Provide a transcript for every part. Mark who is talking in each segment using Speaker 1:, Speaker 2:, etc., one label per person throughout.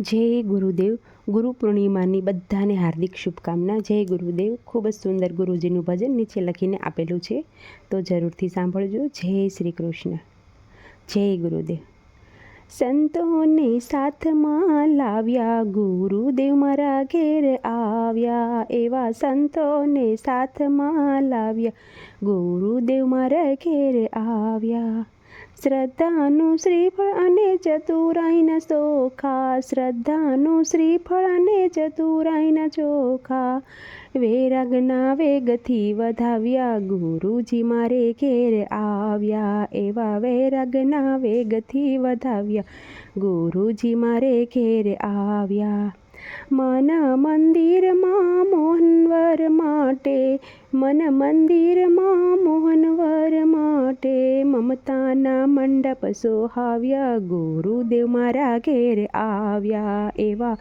Speaker 1: જય ગુરુદેવ. ગુરુ પૂર્ણિમાની બધાને હાર્દિક શુભકામના. જય ગુરુદેવ. ખૂબ જ સુંદર ગુરુજીનું ભજન નીચે લખીને આપેલું છે. તો જરૂરથી સાંભળજો. જય શ્રી કૃષ્ણ. જય ગુરુદેવ. સંતોને સાથમાં લાવ્યા ગુરુદેવ મારા ઘેર આવ્યા. એવા સંતોને સાથમાં લાવ્યા ગુરુદેવ મારા ઘેર આવ્યા. શ્રદ્ધાનું શ્રીફળ અને ચતુરાઈના ચોખા. શ્રદ્ધાનું શ્રીફળ અને ચતુરાઈના ચોખા. વેરાગના વેગથી વધાવ્યા. ગુરુજી મારે ઘેર આવ્યા. એવા વેરાગના વેગથી વધાવ્યા. ગુરુજી મારે ઘેર આવ્યા. મન મંદિરમાં મોહનવર માટે. મન મંદિરમાં મોહનવર માટે મમતાના મંડપ સોહાવ્યા. ગુરુદેવ મારા ઘેર આવ્યા એવા.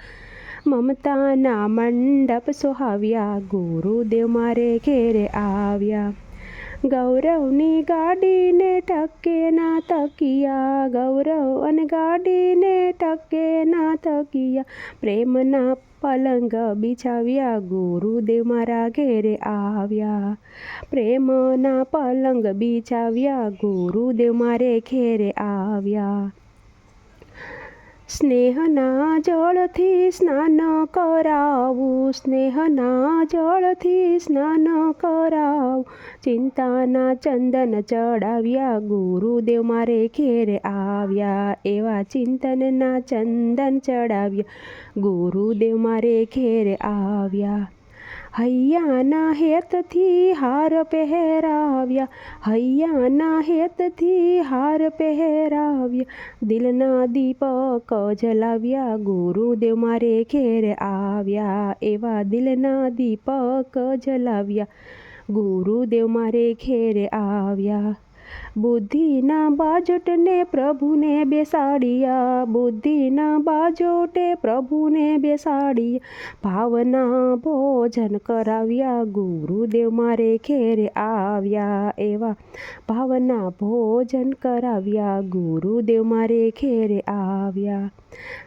Speaker 1: મમતાના મંડપ સોહાવ્યા. ગુરુદેવ મારે ઘેર આવ્યા. ગૌરવની ગાડીને ટકે ના તકિયા ગૌરવ અને ગાડીને ટકે ના તકિયા પ્રેમના પલંગ બિછાવ્યા. ગુરુદેવ મારા ઘેરે આવ્યા. પ્રેમના પલંગ બિછાવ્યા. ગુરુદેવ મારે ઘેરે આવ્યા. સ્નેહના જળથી સ્નાન કરાવું સ્નેહના જળથી સ્નાન કરાવું. ચિંતાના ચંદન ચડાવ્યા, ગુરુદેવ મારે ઘેરે આવ્યા. એવા ચિંતનના ચંદન ચડાવ્યા, ગુરુદેવ મારે ઘેરે આવ્યા. હૈયાના હેતથી હાર પહેરાવ્યા, હૈયાના હેતથી હાર પહેરાવ્યા. દિલના દીપક જલાવ્યા, ગુરુદેવ મારે ઘેર આવ્યા. એવા દિલના દીપક જલાવ્યા, ગુરુદેવ મારે ઘેર આવ્યા. બુદ્ધિના બાજોટને પ્રભુને બેસાડ્યા. બુદ્ધિના બાજોટે પ્રભુને બેસાડ્યા. ભાવના ભોજન કરાવ્યા. ગુરુદેવ મારે ઘેરે આવ્યા એવા. ભાવના ભોજન કરાવ્યા. ગુરુદેવ મારે ઘેરે આવ્યા.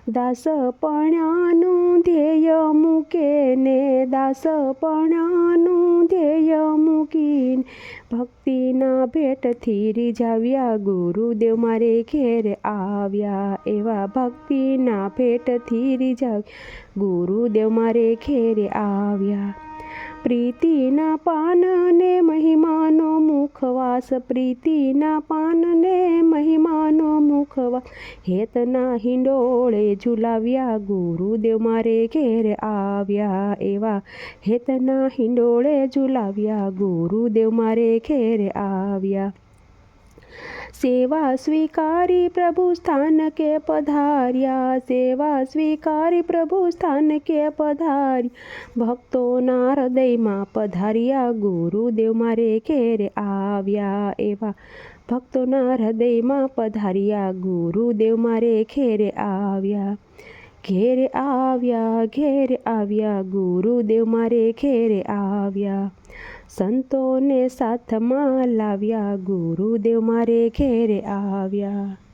Speaker 1: દાસપણાનું ધ્યેય મૂકે ને દાસપણાનું ધ્યેય મૂકીને ભક્તિના ભેટથી રીઝાવ્યા. ગુરુદેવ મારે ઘેર આવ્યા એવા ભક્તિના ભેટથી રીઝાવ્યા. ગુરુદેવ મારે ઘેર આવ્યા. પ્રીતિના પાનને મહિમાનો મુખવાસ, પ્રીતિના પાનને મહિમાનો મુખવાસ. હેતના હિંડોળે ઝુલાવ્યા, ગુરુદેવ મારે ઘેર આવ્યા એવા. હેતના હિંડોળે ઝુલાવ્યા, ગુરુદેવ મારે ઘેર આવ્યા. સેવા સ્વીકારી પ્રભુ સ્થાન કે પધાર્યા સેવા સ્વીકારી પ્રભુ સ્થાન કે પધારી ભક્તોના હૃદયમાં પધાર્યા ગુરુદેવ મારે ઘેર આવ્યા એવા ભક્તોના હૃદયમાં પધાર્યા ગુરુદેવ મારે ઘેર આવ્યા ઘેર આવ્યા ઘેર આવ્યા, ગુરુદેવ મારે ઘેર આવ્યા. સંતોને સાથમાં લાવ્યા, ગુરુદેવ મારે ઘેર આવ્યા.